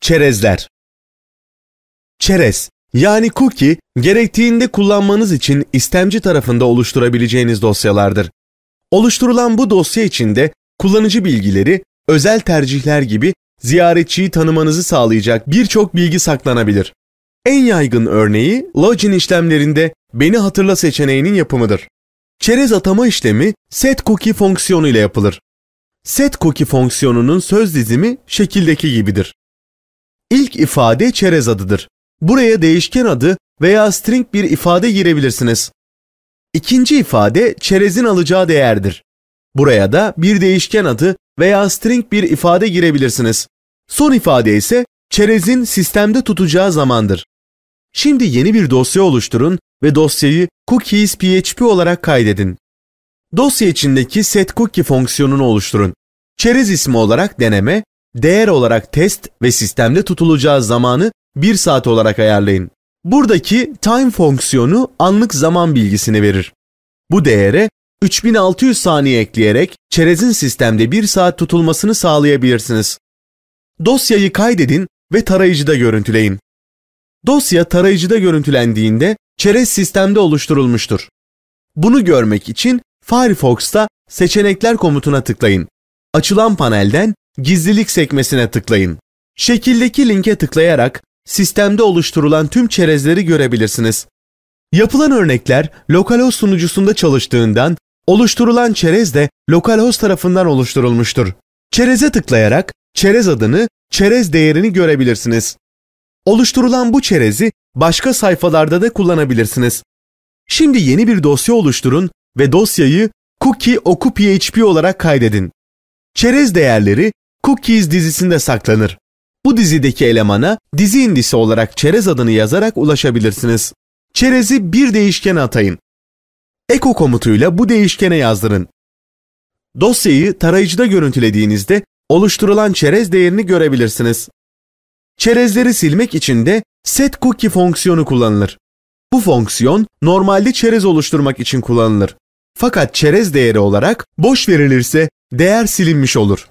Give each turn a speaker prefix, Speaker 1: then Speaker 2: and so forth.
Speaker 1: Çerezler Çerez yani cookie gerektiğinde kullanmanız için istemci tarafında oluşturabileceğiniz dosyalardır. Oluşturulan bu dosya içinde kullanıcı bilgileri, özel tercihler gibi ziyaretçiyi tanımanızı sağlayacak birçok bilgi saklanabilir. En yaygın örneği login işlemlerinde beni hatırla seçeneğinin yapımıdır. Çerez atama işlemi set cookie fonksiyonu ile yapılır. Set cookie fonksiyonunun söz dizimi şekildeki gibidir. İlk ifade çerez adıdır. Buraya değişken adı veya string bir ifade girebilirsiniz. İkinci ifade çerezin alacağı değerdir. Buraya da bir değişken adı veya string bir ifade girebilirsiniz. Son ifade ise çerezin sistemde tutacağı zamandır. Şimdi yeni bir dosya oluşturun ve dosyayı cookies.php olarak kaydedin. Dosya içindeki setCookie fonksiyonunu oluşturun. Çerez ismi olarak deneme, değer olarak test ve sistemde tutulacağı zamanı 1 saat olarak ayarlayın. Buradaki time fonksiyonu anlık zaman bilgisini verir. Bu değere 3600 saniye ekleyerek çerezin sistemde 1 saat tutulmasını sağlayabilirsiniz. Dosyayı kaydedin ve tarayıcıda görüntüleyin. Dosya tarayıcıda görüntülendiğinde çerez sistemde oluşturulmuştur. Bunu görmek için Firefox'ta seçenekler komutuna tıklayın. Açılan panelden gizlilik sekmesine tıklayın. Şekildeki linke tıklayarak sistemde oluşturulan tüm çerezleri görebilirsiniz. Yapılan örnekler localhost sunucusunda çalıştığından oluşturulan çerez de localhost tarafından oluşturulmuştur. Çereze tıklayarak çerez adını, çerez değerini görebilirsiniz. Oluşturulan bu çerezi başka sayfalarda da kullanabilirsiniz. Şimdi yeni bir dosya oluşturun ve dosyayı cookie oku php olarak kaydedin. Çerez değerleri cookies dizisinde saklanır. Bu dizideki elemana dizi indisi olarak çerez adını yazarak ulaşabilirsiniz. Çerezi bir değişkene atayın. Eko komutuyla bu değişkene yazdırın. Dosyayı tarayıcıda görüntülediğinizde oluşturulan çerez değerini görebilirsiniz. Çerezleri silmek için de setCookie fonksiyonu kullanılır. Bu fonksiyon normalde çerez oluşturmak için kullanılır. Fakat çerez değeri olarak boş verilirse değer silinmiş olur.